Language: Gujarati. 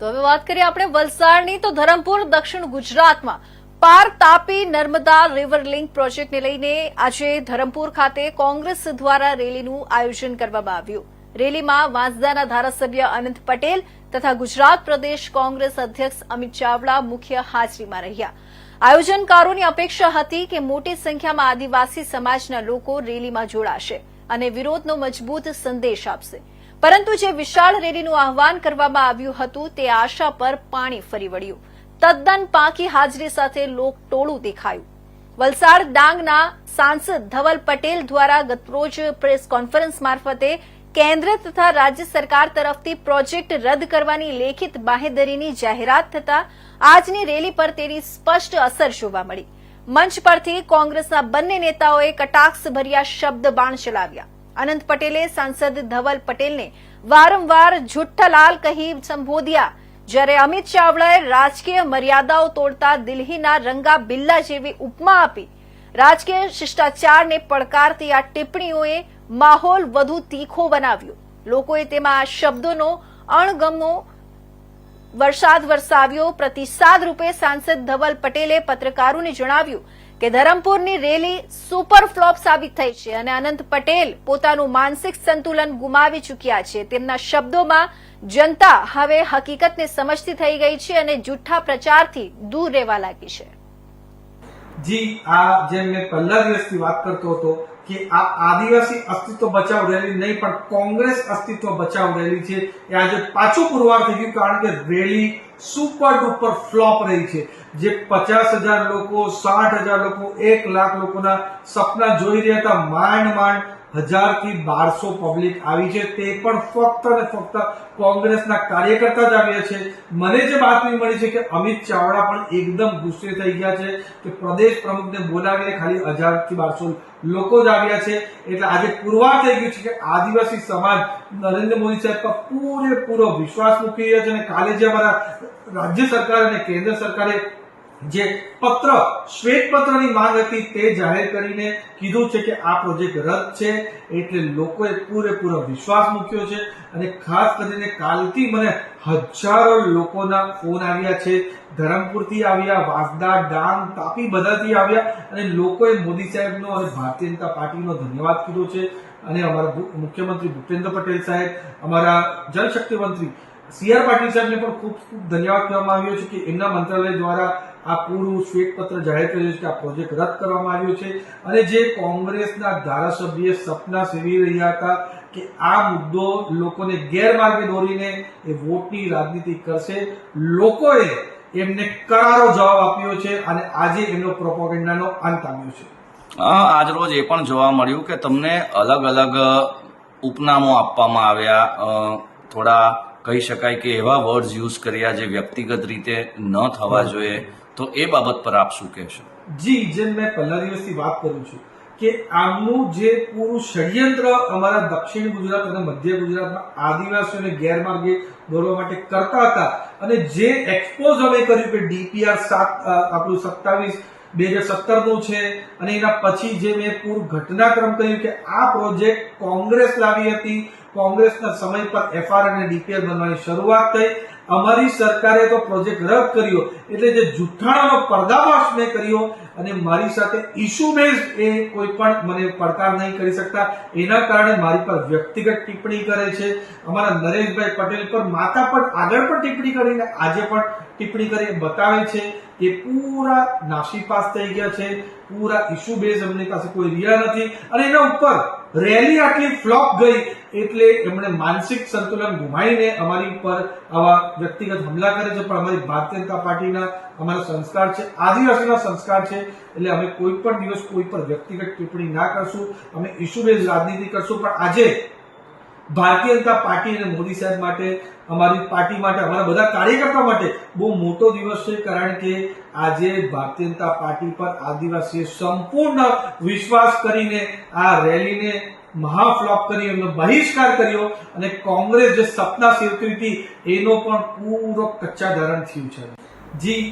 તો હવે વાત કરીએ આપણે વલસાડની. તો ધરમપુર, દક્ષિણ ગુજરાતમાં પાર તાપી નર્મદા રિવર લિંક પ્રોજેક્ટને લઈને આજે ધરમપુર ખાતે કોંગ્રેસ દ્વારા રેલીનું આયોજન કરવામાં આવ્યું. રેલીમાં વાંસદાના ધારાસભ્ય અનંત પટેલ તથા ગુજરાત પ્રદેશ કોંગ્રેસ અધ્યક્ષ અમિત ચાવડા મુખ્ય હાજરીમાં રહ્યા. આયોજનકારોની અપેક્ષા હતી કે મોટી સંખ્યામાં આદિવાસી સમાજના લોકો રેલીમાં જોડાશે અને વિરોધનો મજબૂત સંદેશ આપશે. પરંતુ જે વિશાળ રેલીનું આહવાન કરવામાં આવ્યું હતું, તે આશા પર પાણી ફરી વળ્યું. તદ્દન પાંખી હાજરી સાથે લોકટોળું દેખાયું. વલસાડ ડાંગના સાંસદ ધવલ પટેલ દ્વારા ગતરોજ પ્રેસ કોન્ફરન્સ મારફતે કેન્દ્ર તથા રાજ્ય સરકાર તરફથી પ્રોજેક્ટ રદ કરવાની લેખિત બાહેધરીની જાહેરાત થતા આજની રેલી પર તેની સ્પષ્ટ અસર જોવા મળી. મંચ પરથી કોંગ્રેસના બંને નેતાઓએ કટાક્ષભર્યા શબ્દ બાણ ચલાવ્યા. અનંત પટેલે સાંસદ ધવલ પટેલને વારંવાર જુઠ્ઠલાલ કહી સંબોધ્યા. જ્યારે અમિત ચાવડાએ રાજકીય મર્યાદાઓ તોડતા દિલ્હીના રંગા બિલ્લા જેવી ઉપમા આપી. રાજકીય શિષ્ટાચારને પડકારતી આ ટિપ્પણીઓએ માહોલ વધુ તીખો બનાવ્યો. લોકોએ તેમાં આ શબ્દોનો અણગમો વરસાદ વરસાવ્યો. પ્રતિસાદ રૂપે સાંસદ ધવલ પટેલે પત્રકારોને જણાવ્યું કે ધરમપુરની રેલી સુપર ફ્લોપ સાબિત થઈ છે અને અનંત પટેલ પોતાનું માનસિક સંતુલન ગુમાવી ચૂક્યા છે. તેમના શબ્દોમાં, જનતા હવે હકીકતને સમજતી થઈ ગઈ છે અને જુઠ્ઠા પ્રચારથી દૂર રહેવા લાગી છે. જી, આ જેમ મેં પહેલા દિવસથી વાત કરતો હતો કે આ આદિવાસી અસ્તિત્વ બચાવ રેલી નહીં પણ કોંગ્રેસ અસ્તિત્વ બચાવ રેલી છે એ આજે પાછું પુરવાર થઈ ગયું કારણ કે રેલી સુપર ડુપર ફ્લોપ રહી છે જે પચાસ હજાર લોકો સાઠ હજાર લોકો એક લાખ લોકોના સપના જોઈ રહ્યા હતા માંડ માંડ હજારથી બારસો પબ્લિક આવી છે. તે પણ ફક્ત ને ફક્ત કોંગ્રેસના કાર્યકર્તા જ આવ્યા છે. મને જે બાતમી મળી છે કે અમિત ચાવડા પણ એકદમ ગુસ્સે થઈ ગયા છે કે પ્રદેશ પ્રમુખને બોલાવીને ખાલી હજારથી બારસો લોકો જ આવ્યા છે. એટલે આજે પુરવાર થઈ ગયું છે કે આદિવાસી સમાજ નરેન્દ્ર મોદી સાહેબ પર પૂરેપૂરો વિશ્વાસ મૂકી રહ્યો છે અને કાલે જે અમારા રાજ્ય સરકાર અને કેન્દ્ર સરકારે જે પત્ર, શ્વેત પત્રની માંગ હતી તે જાહેર કરીને કીધું છે કે આ પ્રોજેક્ટ રદ છે એટલે લોકોએ પૂરેપૂરો વિશ્વાસ મૂક્યો છે અને ખાસ કરીને કાલથી મને હજારો લોકોના ફોન આવ્યા છે. ધરમપુરથી આવ્યા, વાંસદા, ડાંગ, તાપી બધાથી આવ્યા અને લોકોએ મોદી સાહેબનો અને ભારતીય જનતા પાર્ટીનો ધન્યવાદ કીધો છે. અને અમારા મુખ્યમંત્રી ભૂપેન્દ્ર પટેલ સાહેબ, અમારા જલશક્તિ મંત્રી સી આર પાટીલ સાહેબને પણ ખૂબ ખૂબ ધન્યવાદ કહેવામાં આવ્યો છે કે એમના મંત્રાલય દ્વારા આ પૂરું શ્વેતપત્ર જાહેર કર્યું છે કે આ પ્રોજેક્ટ રદ કરવામાં આવ્યો છે. અને જે કોંગ્રેસના ધારાસભ્ય સપના સેવી રહ્યા હતા કે આ મુદ્દો લોકોને ગેરમાર્ગે દોરીને એ વોટની રાજનીતિ કરશે લોકોએ એમને કરારો જવાબ આપ્યો છે અને આજે એમનો પ્રોપોગેન્ડાનો અંત આવ્યો છે. આજ રોજ એ પણ જોવા મળ્યું કે તમને અલગ અલગ ઉપનામો આપવામાં આવ્યા. થોડા કહી શકાય કે એવા વર્ડ્સ યુઝ કર્યા જે વ્યક્તિગત રીતે ન થવા જોઈએ. તો એ બાબત પર આપ શું કહેશો? જી, જેમ મેં પહેલા દિવસથી વાત કરું છું કે આમનું જે પૂરું ષડયંત્ર અમારા દક્ષિણ ગુજરાત અને મધ્ય ગુજરાતમાં આદિવાસીઓને ગેરમાર્ગે દોરવા માટે કરતા હતા અને જે એક્સપોઝ અમે કર્યું કે ડીપીઆર સાત આપણું સત્તાવીસ, બે હજાર સત્તરનું છે અને એના પછી જે મેં પૂરું ઘટનાક્રમ કહ્યું કે આ પ્રોજેક્ટ કોંગ્રેસ લાવી હતી, કોંગ્રેસના સમય પર એફઆર અને ડીપીઆર બનવાની શરૂઆત થઈ અમારી સરકારે તો પ્રોજેક્ટ રદ કર્યો. એટલે જે જુઠ્ઠાણાનો પર્દાફાશ મેં કર્યો અને મારી સાથે ઇસ્યુ બેઝ એ કોઈ પણ મને પડકાર નહીં કરી શકતા. એના કારણે મારી પર વ્યક્તિગત ટિપ્પણી કરે છે. અમારા નરેશભાઈ પટેલ પર માતા પર આગળ પણ ટિપ્પણી કરીને આજે પણ ટિપ્પણી કરી બતાવે છે એ પૂરા નાસીપાસ થઈ ગયા છે. પૂરા ઇશ્યુ બેઝ એમની પાસે કોઈ રહ્યા નથી. અને એના ઉપર રેલી આટલી ફ્લોપ ગઈ એટલે એમણે માનસિક સંતુલન ગુમાવીને અમારી ઉપર આવા વ્યક્તિગત હુમલા કરે છે. પણ અમારી ભારતીય જનતા પાર્ટીના અમારા સંસ્કાર છે, આદિવાસીના સંસ્કાર છે. એટલે અમે કોઈ પણ દિવસ કોઈ પર વ્યક્તિગત ટિપ્પણી ના કરશું. અમે ઇશ્યુ બેઝ રાજનીતિ કરશું. પણ આજે ભારતીય જનતા પાર્ટી અને મોદી સાહેબ માટે, અમારી પાર્ટી માટે, અમારા બધા કાર્યકર્તા માટે બહુ મોટો દિવસ છે, કારણ કે આજે ભારતીય જનતા પાર્ટી પર આદિવાસીએ સંપૂર્ણ વિશ્વાસ કરીને આ રેલીને મહાફ્લોપ કરી, એમનો બહિષ્કાર કર્યો અને કોંગ્રેસ જે સપના સેવતી હતી, એનો પણ પૂરો કચ્ચા ધારણ થયું છે. જી